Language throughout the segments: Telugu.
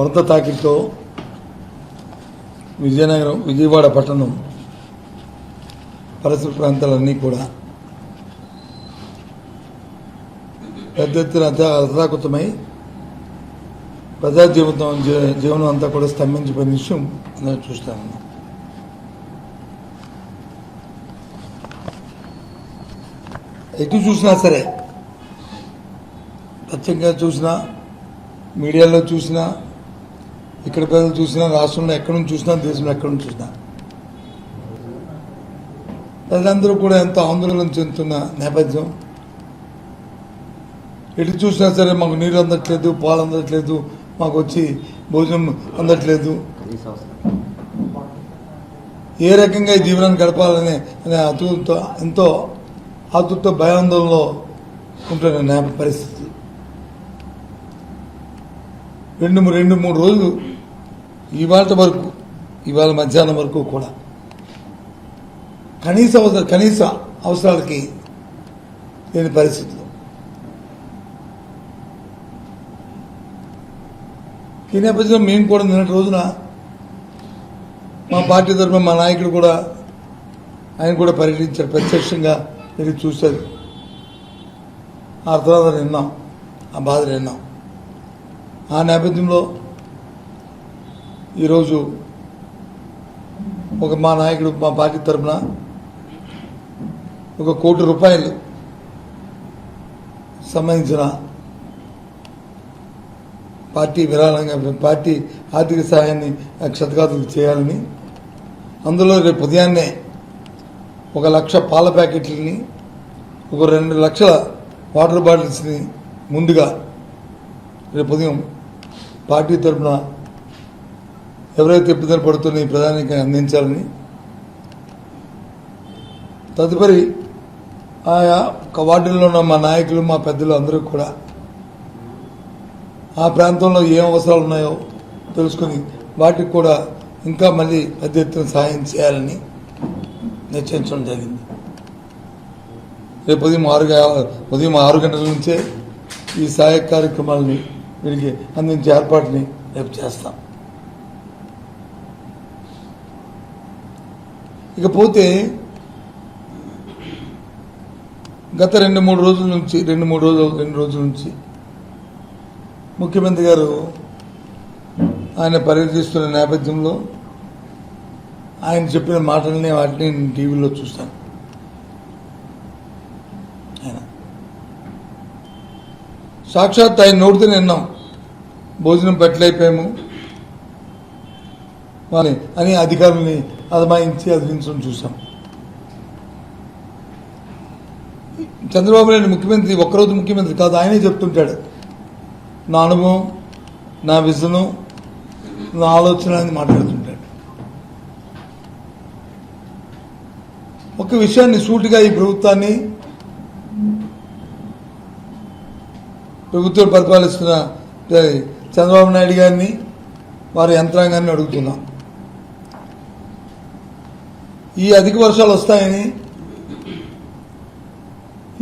వరద తాకిడితో విజయనగరం విజయవాడ పట్టణం పరిసర ప్రాంతాలన్నీ కూడా పెద్ద ఎత్తున అత- ప్రజా జీవితం జీవనం అంతా కూడా స్తంభించిపోయిన విషయం అందరం చూస్తా ఎటు చూసినా సరే ప్రత్యేకంగా చూసినా మీడియాలో చూసినా ఇక్కడ ప్రజలు చూసినా రాష్ట్రంలో ఎక్కడి నుంచి చూసినా దేశంలో ఎక్కడి నుంచి చూసినా. ప్రజలందరూ కూడా ఎంతో ఆందోళన చెందుతున్న నేపథ్యం. ఎటు చూసినా సరే మాకు నీరు అందట్లేదు పాలు అందట్లేదు మాకు వచ్చి భోజనం అందట్లేదు. ఏ రకంగా ఈ జీవనాన్ని గడపాలనే అనే అతుతో ఎంతో ఆతుతో భయాందోళనలో ఉంటున్న పరిస్థితి. రెండు రెండు మూడు రోజులు ఇవాళ వరకు ఇవాళ మధ్యాహ్నం వరకు కూడా. కనీస అవసర కనీస అవసరాలకి లేని పరిస్థితులు. ఈ నేపథ్యంలో మేము కూడా నిన్నటి రోజున మా పార్టీ తరఫున మా నాయకుడు కూడా ఆయన కూడా పర్యటించారు ప్రత్యక్షంగా వెళ్ళి చూశారు ఆ తర్వాత విన్నాం ఆ బాధలు విన్నాం ఆ నేపథ్యంలో ఈరోజు ఒక మా నాయకుడు మా పార్టీ తరఫున ఒక కోటి రూపాయలు సంబంధించిన పార్టీ విరాళంగా పార్టీ ఆర్థిక సహాయాన్ని క్షతగాతులు చేయాలని అందులో రేపు ఉదయాన్నే ఒక లక్ష పాల ప్యాకెట్లని ఒక రెండు లక్షల వాటర్ బాటిల్స్ని ముందుగా రేపు ఉదయం పార్టీ తరఫున ఎవరైతే ఇబ్బందులు పడుతున్నాయి ప్రధానికి అందించాలని తదుపరి ఆయా ఒక వార్డుల్లో ఉన్న మా నాయకులు మా పెద్దలు అందరూ కూడా ఆ ప్రాంతంలో ఏం అవసరాలు ఉన్నాయో తెలుసుకుని వాటికి కూడా ఇంకా మళ్ళీ పెద్ద ఎత్తున సహాయం చేయాలని నిశ్చయించడం జరిగింది. రేపు ఉదయం ఆరు ఉదయం ఆరు గంటల నుంచే ఈ సహాయ కార్యక్రమాలని వీరికి అందించే ఏర్పాటుని రేపు చేస్తాం. ఇకపోతే గత రెండు మూడు రోజుల నుంచి రెండు మూడు రోజులు రెండు రోజుల నుంచి ముఖ్యమంత్రి గారు ఆయన పర్యటిస్తున్న నేపథ్యంలో ఆయన చెప్పిన మాటల్ని వాటిని నేను టీవీలో చూస్తాను. ఆయన. సాక్షాత్ ఆయన నోటితో నిన్నాం. భోజనం పెట్టలేకపోయాము. మరి అని అధికారుల్ని అదమాయించి అదిలించడం చూసాం చంద్రబాబు నాయుడు ముఖ్యమంత్రి ఒక్కరోజు ముఖ్యమంత్రి కాదు ఆయనే చెప్తుంటాడు. నా అనుభవం నా విజను నా ఆలోచన అని మాట్లాడుతుంటాడు. ఒక విషయాన్ని సూటిగా ఈ ప్రభుత్వాన్ని ప్రభుత్వం పరిపాలిస్తున్న చంద్రబాబు నాయుడు గారిని వారి యంత్రాంగాన్ని అడుగుతున్నాం. ఈ అధిక వర్షాలు వస్తాయని.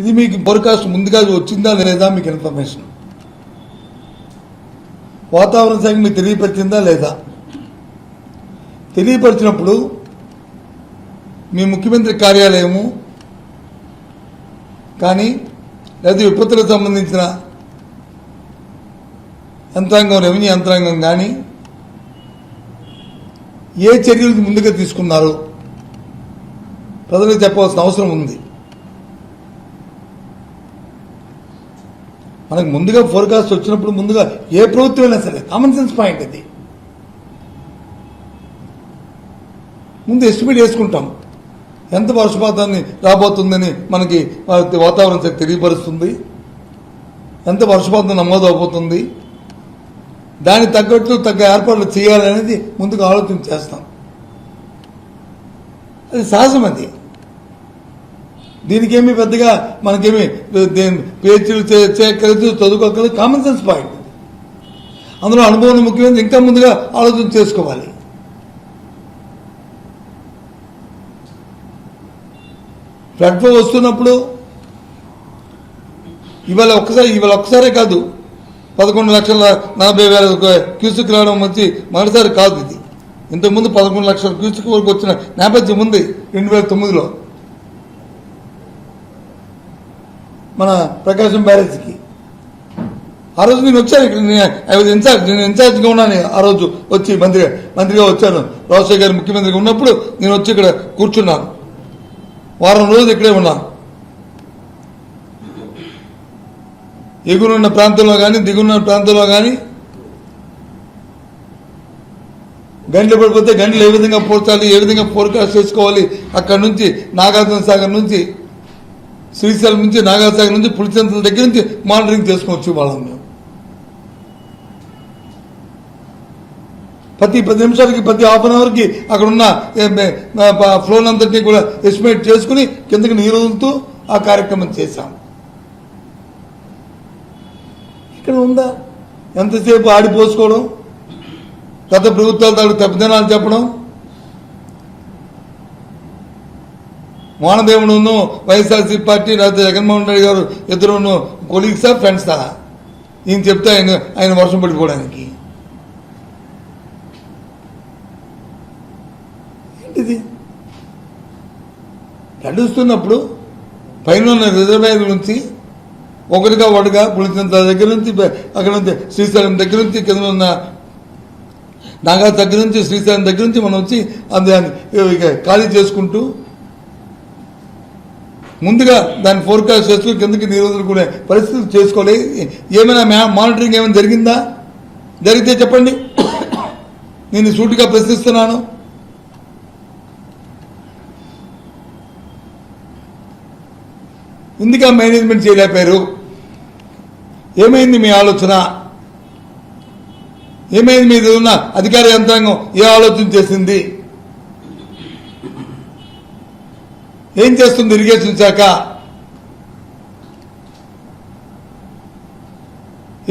ఇది మీకు ఫోర్కాస్ట్ ముందుగా వచ్చిందా లేదా మీకు ఇన్ఫర్మేషన్ వాతావరణ శాఖ మీకు తెలియపరిచిందా లేదా? తెలియపరిచినప్పుడు మీ ముఖ్యమంత్రి కార్యాలయము కానీ లేదా విపత్తులకు సంబంధించిన యంత్రాంగం రెవెన్యూ యంత్రాంగం కానీ ఏ చర్యలు ముందుగా తీసుకున్నారు ప్రజలకు చెప్పవలసిన అవసరం ఉంది. మనకు ముందుగా ఫోర్కాస్ట్ వచ్చినప్పుడు ముందుగా ఏ ప్రభుత్వం అయినా సరే కామన్ సెన్స్ పాయింట్ అది. ముందు ఎస్టిమేట్ వేసుకుంటాం. ఎంత వర్షపాతాన్ని రాబోతుందని మనకి వాతావరణ శక్తి తెలియపరుస్తుంది. ఎంత వర్షపాతం నమోదు అవబోతుంది దానికి తగ్గట్టు తగ్గ ఏర్పాట్లు చేయాలనేది ముందుగా ఆలోచన చేస్తాం. అది సహజం అది. దీనికేమి పెద్దగా మనకేమి పేచీలు చేయక్కర్లేదు చదువుకోక్కర్లేదు కామన్ సెన్స్ పాయింట్ అందులో అనుభవం ముఖ్యమైనది ఇంకా ముందుగా ఆలోచన చేసుకోవాలి. ప్లాట్ఫామ్ వస్తున్నప్పుడు ఇవాళ ఒక్కసారి ఇవాళ ఒక్కసారే కాదు పదకొండు లక్షల నలభై వేల క్యూసిక్ రావడం వచ్చి మరోసారి కాదు ఇది. ఇంతకుముందు పదకొండు లక్షల క్యూసిక్ వరకు వచ్చిన నేపథ్యం ఉంది రెండు వేల తొమ్మిదిలో. మన ప్రకాశం బ్యారేజ్కి. ఆ రోజు నేను వచ్చాను ఇక్కడ ఐ వాజ్ ఇన్ఛార్జ్ నేను ఇన్ఛార్జ్గా ఉన్నాను ఆ రోజు వచ్చి మంత్రి మంత్రిగా వచ్చాను. రాజశేఖర్ గారు ముఖ్యమంత్రిగా ఉన్నప్పుడు నేను వచ్చి ఇక్కడ కూర్చున్నాను. వారం రోజులు ఇక్కడే ఉన్నాను ఎగురున్న ప్రాంతంలో కానీ దిగున్న ప్రాంతంలో కానీ గంటలు పడిపోతే గంటలు ఏ విధంగా పోర్చాలి ఏ విధంగా ఫోర్కాస్ట్ చేసుకోవాలి అక్కడ నుంచి నాగార్జున సాగర్ నుంచి శ్రీశైలం నుంచి నాగాసాగర్ నుంచి పులిచెంతల దగ్గర నుంచి మానిటరింగ్ చేసుకోవచ్చు వాళ్ళని మేము. ప్రతి పది నిమిషాలకి ప్రతి హాఫ్ అన్ అవర్కి అక్కడ ఉన్న ఫ్లోన్ అంతటినీ కూడా ఎస్టిమేట్ చేసుకుని కిందకి నీరు వదులుతూ ఆ కార్యక్రమం చేశాం. ఇక్కడ ఉందా? ఎంతసేపు ఆడిపోసుకోవడం గత ప్రభుత్వాలు తాలూకు తప్పిదనాలు చెప్పడం? మోహనదేవుడును వైఎస్ఆర్సీ పార్టీ లేకపోతే జగన్మోహన్ రెడ్డి గారు ఇద్దరును కొలీగ్సా ఫ్రెండ్సా? ఈయన చెప్తే ఆయన ఆయన వర్షం పడిపోవడానికి. ఏంటిది? నడుస్తున్నప్పుడు పైన ఉన్న రిజర్వాయర్ నుంచి ఒకటిగా ఒకటిగా పులిచింత దగ్గర నుంచి అక్కడ నుంచి శ్రీశైలం దగ్గర నుంచి కింద ఉన్న నాగా దగ్గర నుంచి శ్రీశైలం దగ్గర నుంచి మనం వచ్చి దాన్ని ఇక ఖాళీ చేసుకుంటూ ముందుగా దాన్ని ఫోర్కాస్ట్ చేసుకుని కిందకి నీరు వదులుకునే చేసుకోవాలి ఏమైనా మ్యా- మానిటరింగ్ ఏమైనా జరిగిందా? జరిగితే చెప్పండి. నేను సూటిగా ప్రశ్నిస్తున్నాను. ఎందుక మేనేజ్మెంట్ చేయలేకపోయారు ఏమైంది మీ ఆలోచన? ఏమైంది మీద ఉన్న అధికార యంత్రాంగం ఏ ఆలోచన చేసింది? ఏం చేస్తుంది ఇరిగేషన్ శాఖ?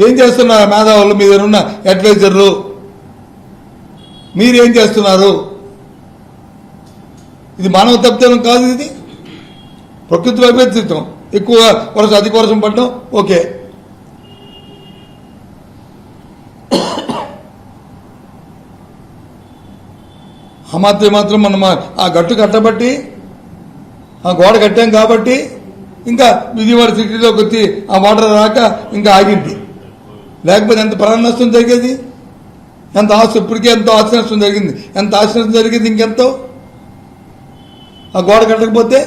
ఏం చేస్తున్నారు మేధావులు మీద ఉన్న అడ్వైజర్లు? మీరేం చేస్తున్నారు? ఇది మానవ తప్పిదం కాదు ఇది. ప్రకృతి వైపరీత్యం. ఎక్కువ వర్షం అధిక వర్షం పడడం ఓకే. ఆ మాత్రం మాత్రం మనం ఆ గట్టు కట్టబట్టి ఆ గోడ కట్టాం కాబట్టి ఇంకా విజయవాడ సిటీలోకి వచ్చి ఆ వాటర్ రాక ఇంకా ఆగింది. లేకపోతే ఎంత ప్రాణ నష్టం జరిగేది? ఎంత ఆశ ఇప్పటికే ఎంతో ఆశ నష్టం జరిగింది. ఎంత ఆశ నష్టం జరిగింది ఇంకెంతో? ఆ గోడ కట్టకపోతే?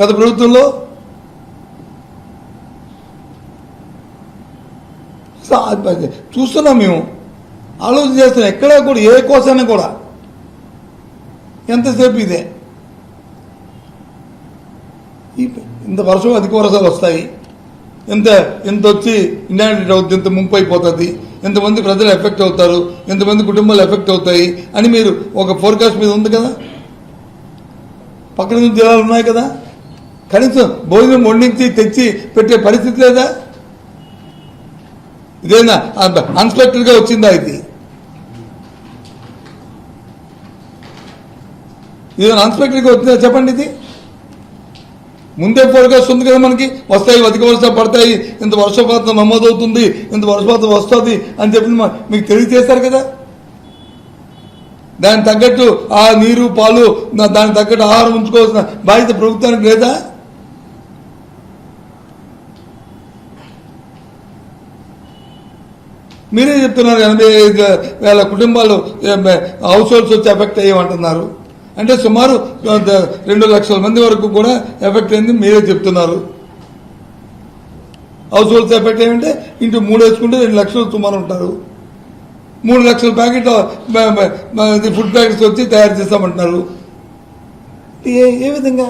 గత ప్రభుత్వంలో చూస్తున్నాం మేము. ఆలోచన చేస్తున్నాం. ఎక్కడా కూడా ఏ కోసైనా కూడా ఎంతసేపు ఇదే? ఇంత వర్షం అధిక వర్షాలు వస్తాయి. ఇంత ఇంత వచ్చి ఇండాంటి అవుతుంది ఇంత ముంపు అయిపోతుంది ఇంతమంది ప్రజలు ఎఫెక్ట్ అవుతారు? ఇంతమంది కుటుంబాలు ఎఫెక్ట్ అవుతాయి? అని మీరు ఒక ఫోర్కాస్ట్ మీద ఉంది కదా? పక్కన నుంచి జిల్లాలు ఉన్నాయి కదా? కనీసం భోజనం వండించి తెచ్చి పెట్టే పరిస్థితి లేదా? ఇదేనా? అన్స్పెక్టెడ్గా వచ్చిందా ఇది? ఇది అన్స్పెక్టెడ్గా వచ్చిందా చెప్పండి ఇది. ముందే ఫోర్కాస్ట్ ఉంది కదా మనకి. వస్తాయి అధిక వర్షాలు పడతాయి ఇంత వర్షపాతం నమోదవుతుంది ఇంత వర్షపాతం వస్తుంది అని చెప్పి మీకు తెలియజేస్తారు కదా? దానికి తగ్గట్టు ఆ నీరు పాలు దానికి తగ్గట్టు ఆహారం ఉంచుకోవాల్సిన బాధ్యత ప్రభుత్వానికి లేదా? మీరే చెప్తున్నారు ఎనభై ఐదు వేల కుటుంబాలు హౌస్ హోల్డ్స్ వచ్చి ఎఫెక్ట్ అయ్యమంటున్నారు అంటే సుమారు రెండు లక్షల మంది వరకు కూడా ఎఫెక్ట్ అయింది మీరే చెప్తున్నారు. హౌస్ హోల్డ్స్ ఎఫెక్ట్ అయ్యంటే ఇంటూ మూడు వేసుకుంటే రెండు లక్షలు సుమారు ఉంటారు. మూడు లక్షల ప్యాకెట్ ఫుడ్ ప్యాకెట్స్ వచ్చి తయారు చేస్తామంటున్నారు. ఏ ఏ విధంగా?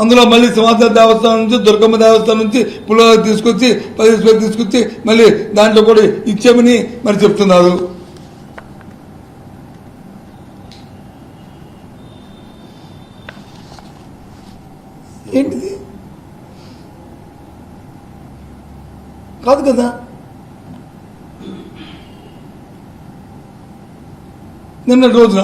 అందులో మళ్ళీ సింహాచల దేవస్థానం నుంచి దుర్గమ్మ దేవస్థానం నుంచి పులిహోర తీసుకొచ్చి పది తీసుకొచ్చి మళ్ళీ దాంట్లో కూడా ఇచ్చామని మరి చెప్తున్నారు ఏంటిది కాదు కదా? నిన్న రోజున